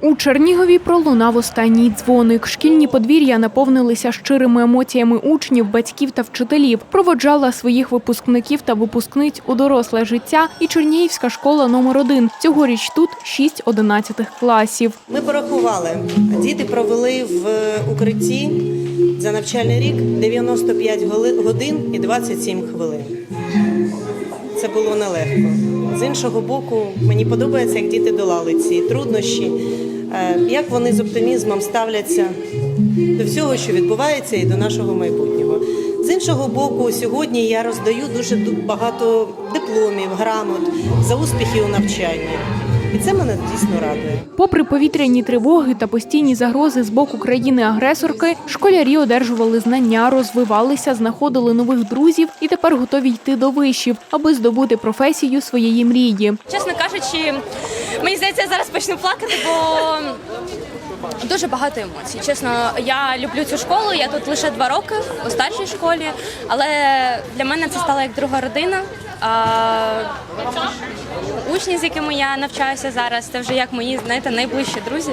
У Чернігові пролунав останній дзвоник. Шкільні подвір'я наповнилися щирими емоціями учнів, батьків та вчителів. Проводжала своїх випускників та випускниць у доросле життя і Чернігівська школа номер 1 Цьогоріч тут 6 11 класів. Ми порахували. Діти провели в укритті за навчальний рік 95 голи- годин і 27 хвилин. Це було нелегко. З іншого боку, мені подобається, як діти долали ці труднощі, е, як вони з оптимізмом ставляться до всього, що відбувається, і до нашого майбутнього. З іншого боку, сьогодні я роздаю дуже багато дипломів, грамот за успіхи у навчанні. І це мене дійсно радує. Попри повітряні тривоги та постійні загрози з боку країни-агресорки, школярі одержували знання, розвивалися, знаходили нових друзів і тепер готові йти до вишів, аби здобути професію своєї мрії. Чесно кажучи, мені здається, я зараз почну плакати, бо дуже багато емоцій. Чесно, я люблю цю школу. Я тут лише два роки у старшій школі, але для мене це стала як друга родина. Учні, з якими я навчаюся зараз, це вже як мої знаєте, найближчі друзі.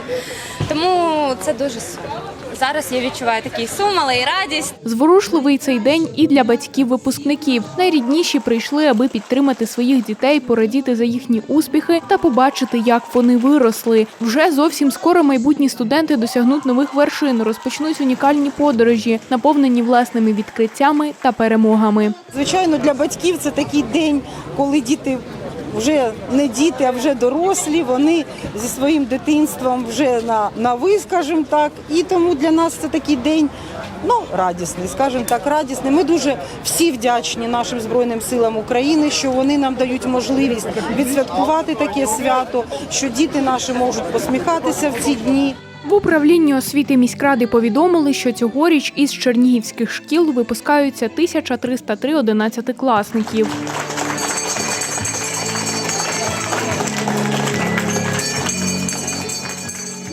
Тому це дуже сумно. Зараз я відчуваю такий сум, але і радість. Зворушливий цей день і для батьків-випускників. Найрідніші прийшли, аби підтримати своїх дітей, порадіти за їхні успіхи та побачити, як вони виросли. Вже зовсім скоро майбутні студенти досягнуть нових вершин, розпочнуть унікальні подорожі, наповнені власними відкриттями та перемогами. Звичайно, для батьків це такий день, коли діти вже не діти, а вже дорослі. Вони зі своїм дитинством вже на, на ви, скажімо так. І тому для нас це такий день. Ну, радісний, скажімо так, радісний. Ми дуже всі вдячні нашим Збройним силам України, що вони нам дають можливість відсвяткувати таке свято, що діти наші можуть посміхатися в ці дні. В управлінні освіти міськради повідомили, що цьогоріч із чернігівських шкіл випускаються 1303 одинадцятикласників.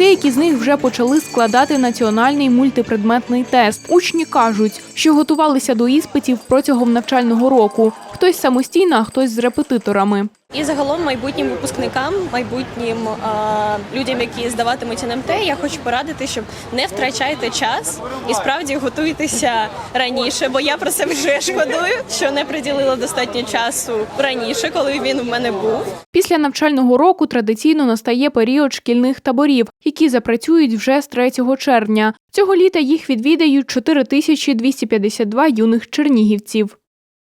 Деякі з них вже почали складати національний мультипредметний тест. Учні кажуть, що готувалися до іспитів протягом навчального року. Хтось самостійно, а хтось з репетиторами. І загалом майбутнім випускникам, майбутнім а, людям, які здаватимуть НМТ, я хочу порадити, щоб не втрачайте час і справді готуйтеся раніше, бо я про це вже шкодую, що не приділила достатньо часу раніше, коли він в мене був. Після навчального року традиційно настає період шкільних таборів, які запрацюють вже з 3 червня. Цього літа їх відвідають 4252 юних чернігівців.